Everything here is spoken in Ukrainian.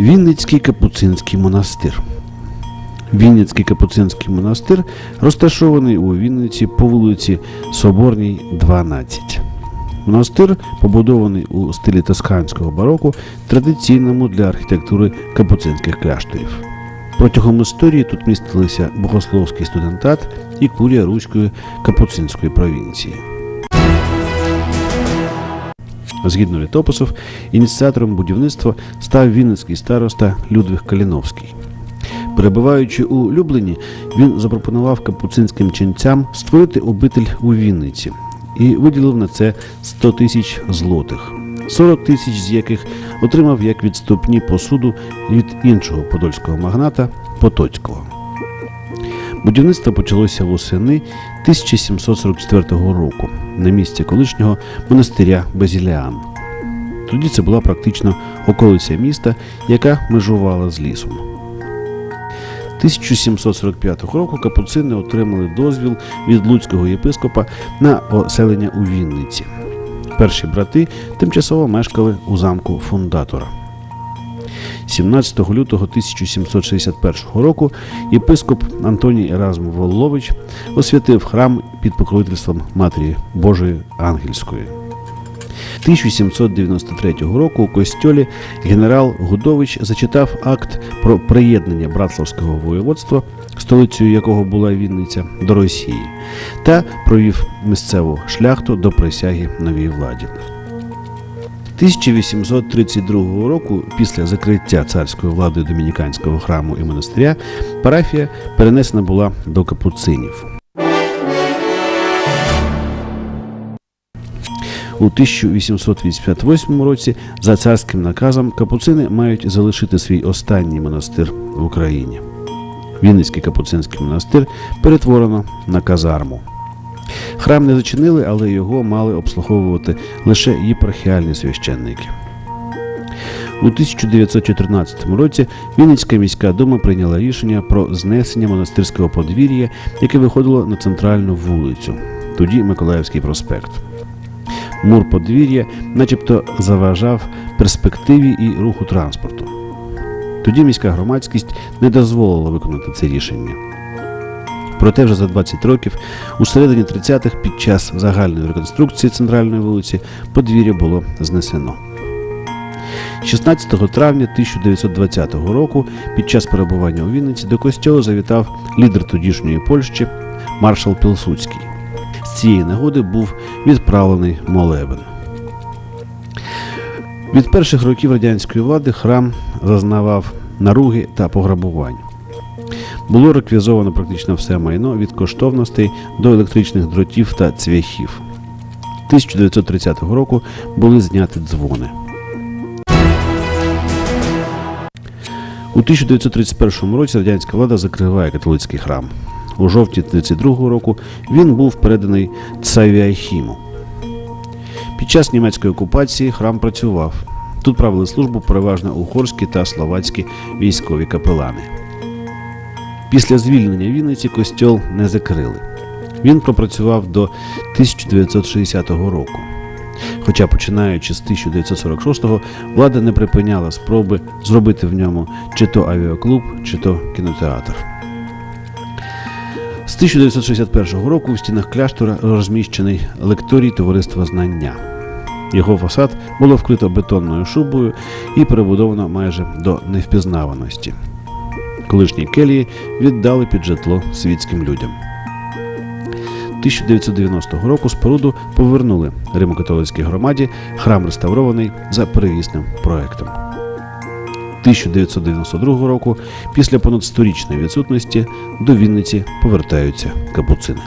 Вінницький капуцинський монастир. Вінницький капуцинський монастир розташований у Вінниці по вулиці Соборній, 12. Монастир побудований у стилі тосканського бароко, традиційному для архітектури капуцинських кляшторів. Протягом історії тут містилися богословський студентат і курія Руської капуцинської провінції. Згідно літописів, ініціатором будівництва став вінницький староста Людвиг Каліновський. Перебуваючи у Люблені, він запропонував капуцинським ченцям створити обитель у Вінниці і виділив на це 100 тисяч злотих, 40 тисяч з яких отримав як відступні посуду від іншого подольського магната Потоцького. Будівництво почалося восени 1744 року на місці колишнього монастиря Базіліан. Тоді це була практично околиця міста, яка межувала з лісом. 1745 року капуцини отримали дозвіл від луцького єпископа на оселення у Вінниці. Перші брати тимчасово мешкали у замку фундатора. 17 лютого 1761 року єпископ Антоній Еразм Воллович освятив храм під покровительством Матері Божої Ангельської. 1793 року у костьолі генерал Гудович зачитав акт про приєднання Братславського воєводства, столицею якого була Вінниця, до Росії, та провів місцеву шляхту до присяги новій владі. 1832 року, після закриття царської влади домініканського храму і монастиря, парафія перенесена була до капуцинів. У 1888 році за царським наказом капуцини мають залишити свій останній монастир в Україні. Вінницький капуцинський монастир перетворено на казарму. Храм не зачинили, але його мали обслуговувати лише єпархіальні священники. У 1914 році Вінницька міська дума прийняла рішення про знесення монастирського подвір'я, яке виходило на центральну вулицю, тоді Миколаївський проспект. Мур подвір'я, начебто, заважав перспективі і руху транспорту. Тоді міська громадськість не дозволила виконати це рішення. Проте вже за 20 років, у середині 30-х, під час загальної реконструкції центральної вулиці, подвір'я було знесено. 16 травня 1920 року, під час перебування у Вінниці, до костьолу завітав лідер тодішньої Польщі маршал Пілсудський. З цієї нагоди був відправлений молебен. Від перших років радянської влади храм зазнавав наруги та пограбувань. Було реквізовано практично все майно від коштовностей до електричних дротів та цвяхів. 1930 року були зняті дзвони. У 1931 році радянська влада закриває католицький храм. У жовтні 1932 року він був переданий Цавіахіму. Під час німецької окупації храм працював. Тут правили службу переважно угорські та словацькі військові капелани. Після звільнення Вінниці костьол не закрили. Він пропрацював до 1960 року. Хоча, починаючи з 1946-го, влада не припиняла спроби зробити в ньому чи то авіаклуб, чи то кінотеатр. З 1961 року в стінах кляштора розміщений лекторій товариства знання. Його фасад було вкрито бетонною шубою і перебудовано майже до невпізнаваності. Колишні келії віддали під житло світським людям. 1990 року споруду повернули Римо-католицькій громаді, храм реставрований за перевісним проектом. 1992 року, після понад сторічної відсутності, до Вінниці повертаються капуцини.